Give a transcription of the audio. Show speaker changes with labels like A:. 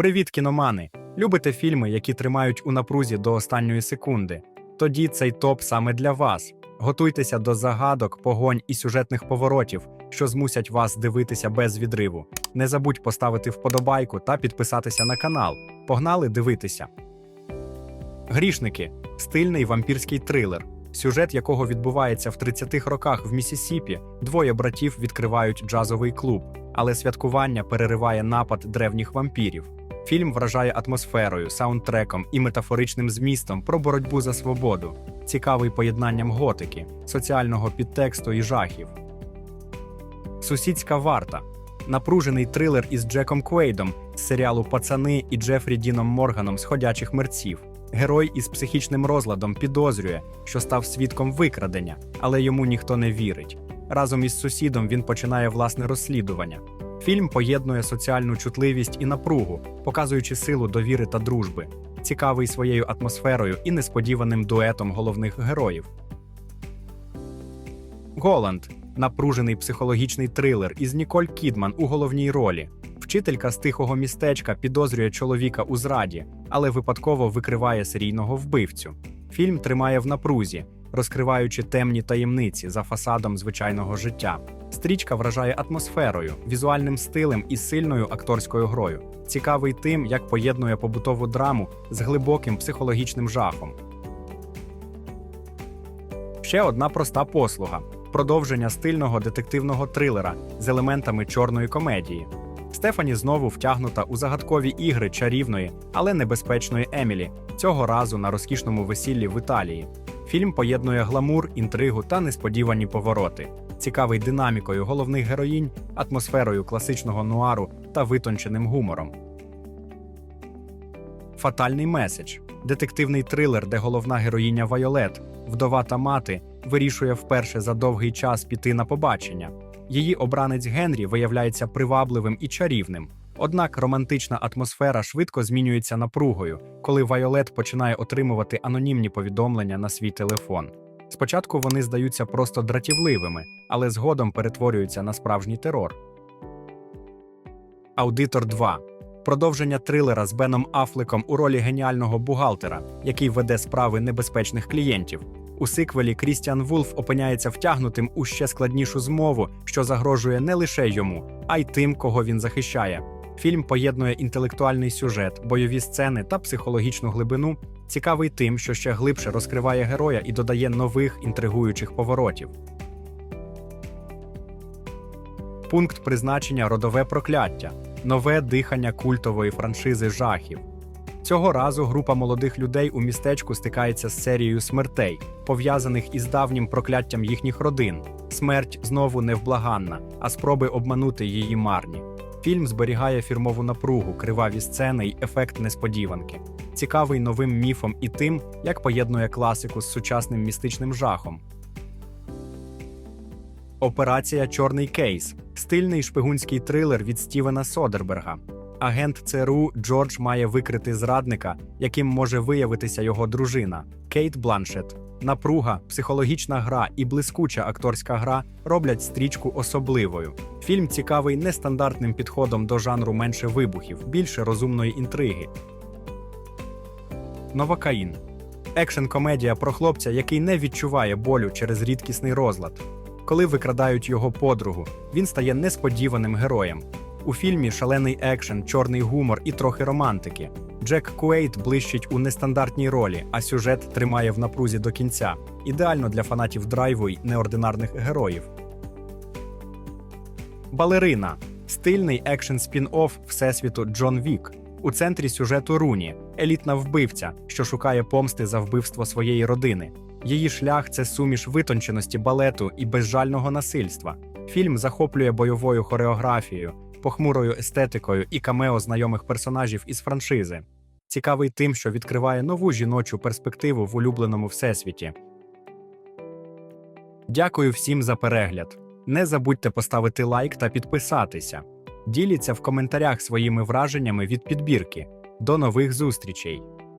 A: Привіт, кіномани! Любите фільми, які тримають у напрузі до останньої секунди? Тоді цей топ саме для вас. Готуйтеся до загадок, погонь і сюжетних поворотів, що змусять вас дивитися без відриву. Не забудь поставити вподобайку та підписатися на канал. Погнали дивитися. Грішники стильний вампірський трилер, сюжет якого відбувається в 30-х роках в Місісіпі. Двоє братів відкривають джазовий клуб, але святкування перериває напад древніх вампірів. Фільм вражає атмосферою, саундтреком і метафоричним змістом про боротьбу за свободу, цікавий поєднанням готики, соціального підтексту і жахів. Сусідська варта напружений трилер із Джеком Квейдом з серіалу Пацани і Джефрі Діном Морганом з ходячих мерців. Герой із психічним розладом підозрює, що став свідком викрадення, але йому ніхто не вірить. Разом із сусідом він починає власне розслідування. Фільм поєднує соціальну чутливість і напругу, показуючи силу довіри та дружби, цікавий своєю атмосферою і несподіваним дуетом головних героїв. Голланд напружений психологічний трилер із Ніколь Кідман у головній ролі. Вчителька з тихого містечка підозрює чоловіка у зраді, але випадково викриває серійного вбивцю. Фільм тримає в напрузі, розкриваючи темні таємниці за фасадом звичайного життя. Стрічка вражає атмосферою, візуальним стилем і сильною акторською грою. Цікавий тим, як поєднує побутову драму з глибоким психологічним жахом. Ще одна проста послуга продовження стильного детективного трилера з елементами чорної комедії. Стефані знову втягнута у загадкові ігри чарівної, але небезпечної Емілі, цього разу на розкішному весіллі в Італії. Фільм поєднує гламур, інтригу та несподівані повороти, цікавий динамікою головних героїнь, атмосферою класичного нуару та витонченим гумором. Фатальний меседж детективний трилер, де головна героїня Вайолет, вдова та мати, вирішує вперше за довгий час піти на побачення. Її обранець Генрі виявляється привабливим і чарівним. Однак романтична атмосфера швидко змінюється напругою, коли Вайолет починає отримувати анонімні повідомлення на свій телефон. Спочатку вони здаються просто дратівливими, але згодом перетворюються на справжній терор. Аудитор 2. Продовження трилера з Беном Афлеком у ролі геніального бухгалтера, який веде справи небезпечних клієнтів. У сиквелі Крістіан Вулф опиняється втягнутим у ще складнішу змову, що загрожує не лише йому, а й тим, кого він захищає. Фільм поєднує інтелектуальний сюжет, бойові сцени та психологічну глибину, цікавий тим, що ще глибше розкриває героя і додає нових інтригуючих поворотів. Пункт призначення родове прокляття, нове дихання культової франшизи жахів. Цього разу група молодих людей у містечку стикається з серією смертей, пов'язаних із давнім прокляттям їхніх родин. Смерть знову невблаганна, а спроби обманути її марні. Фільм зберігає фірмову напругу, криваві сцени й ефект несподіванки. Цікавий новим міфом і тим, як поєднує класику з сучасним містичним жахом. Операція Чорний кейс стильний шпигунський трилер від Стівена Содерберга. Агент ЦРУ Джордж має викрити зрадника, яким може виявитися його дружина Кейт Бланшет. Напруга, психологічна гра і блискуча акторська гра роблять стрічку особливою. Фільм цікавий нестандартним підходом до жанру менше вибухів, більше розумної інтриги. Новакаїн екшен комедія про хлопця, який не відчуває болю через рідкісний розлад. Коли викрадають його подругу, він стає несподіваним героєм. У фільмі шалений екшен, чорний гумор і трохи романтики. Джек Куейт блищить у нестандартній ролі, а сюжет тримає в напрузі до кінця. Ідеально для фанатів драйву й неординарних героїв. Балерина стильний екшен спін-офф Всесвіту Джон Вік. У центрі сюжету Руні елітна вбивця, що шукає помсти за вбивство своєї родини. Її шлях це суміш витонченості балету і безжального насильства. Фільм захоплює бойовою хореографією, похмурою естетикою і камео знайомих персонажів із франшизи. Цікавий тим, що відкриває нову жіночу перспективу в улюбленому всесвіті. Дякую всім за перегляд. Не забудьте поставити лайк та підписатися. Діліться в коментарях своїми враженнями від підбірки. До нових зустрічей!